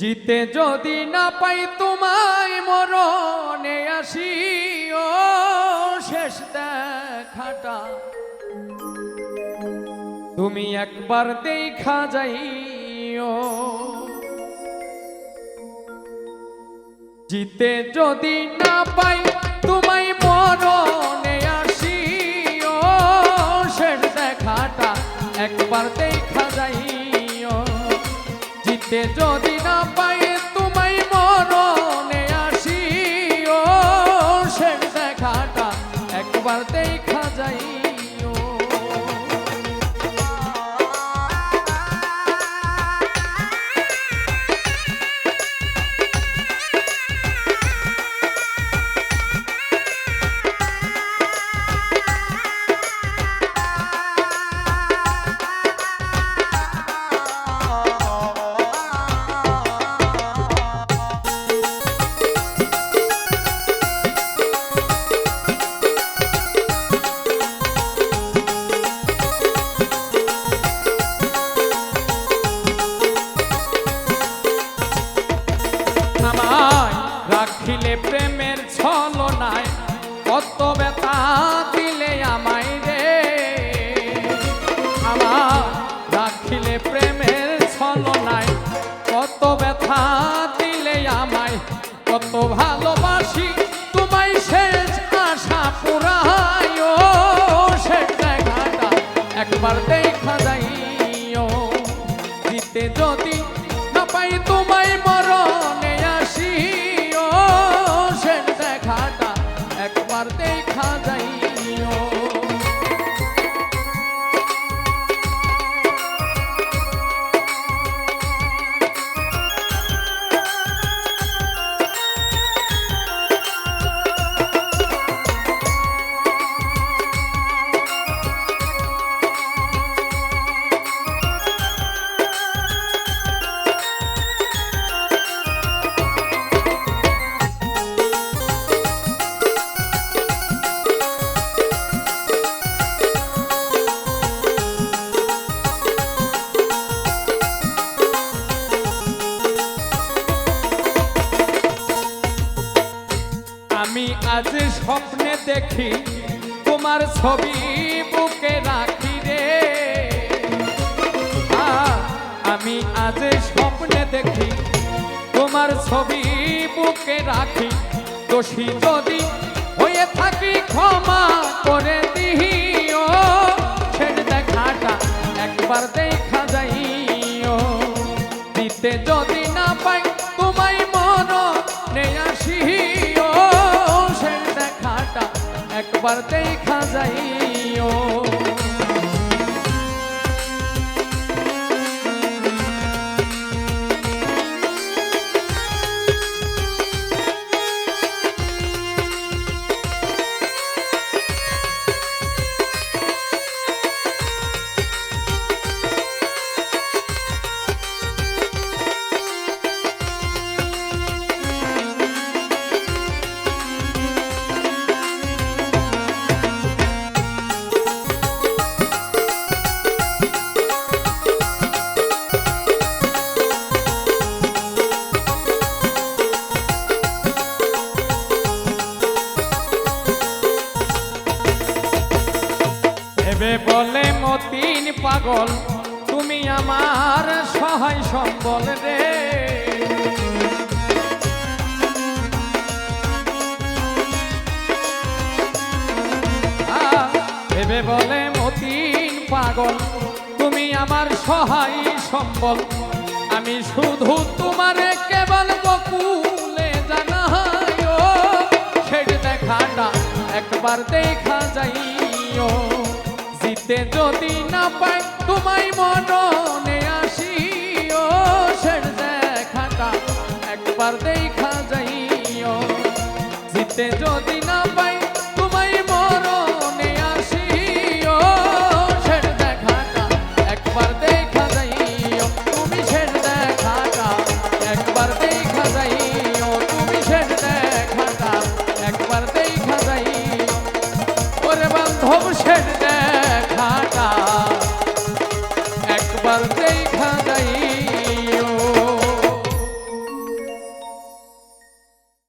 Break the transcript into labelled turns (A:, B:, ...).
A: জিতে যদি না পাই তোমায় মরণে আসি ও শেষ দেখাটা। তুমি একবার দেখা যাইও। জিতে যদি না পাই তোমায় মরণে আসি ও শেষ দেখাটা। একবার দেখা যাইও। জিতে যদি প্রেমের ছলনায় কত ব্যথা দিলে আমায় রে? আমার রাখিলে প্রেমের ছলনায় কত ব্যথা দিলে আমায়? কত ভালোবাসি তোমায় শেষ আশা পুরায়। শেষ দেখাটা একবার দেখা যাইও। দিতে যদি আজ স্বপ্নে দেখি, তোমার ছবি বুকে রাখি রে। আমি আজ স্বপ্নে দেখি, তোমার ছবি বুকে রাখি। দোষী যদি হয়ে থাকি ক্ষমা করে দিও, ছেড় দেখাটা একবার দেখা যাইও। দিতে যদি না পাই একবার দেখা যাইও বলে, মতিন পাগল, তুমি আমার সহায় সম্বল রে। ভেবে বলে, মতিন পাগল, তুমি আমার সহায় সম্বল। আমি শুধু তোমারে যদি না পাই, তোমায় মননে আসিও। সের দেখাটা একবার দেখা যাইও। জিতে যদি না পাই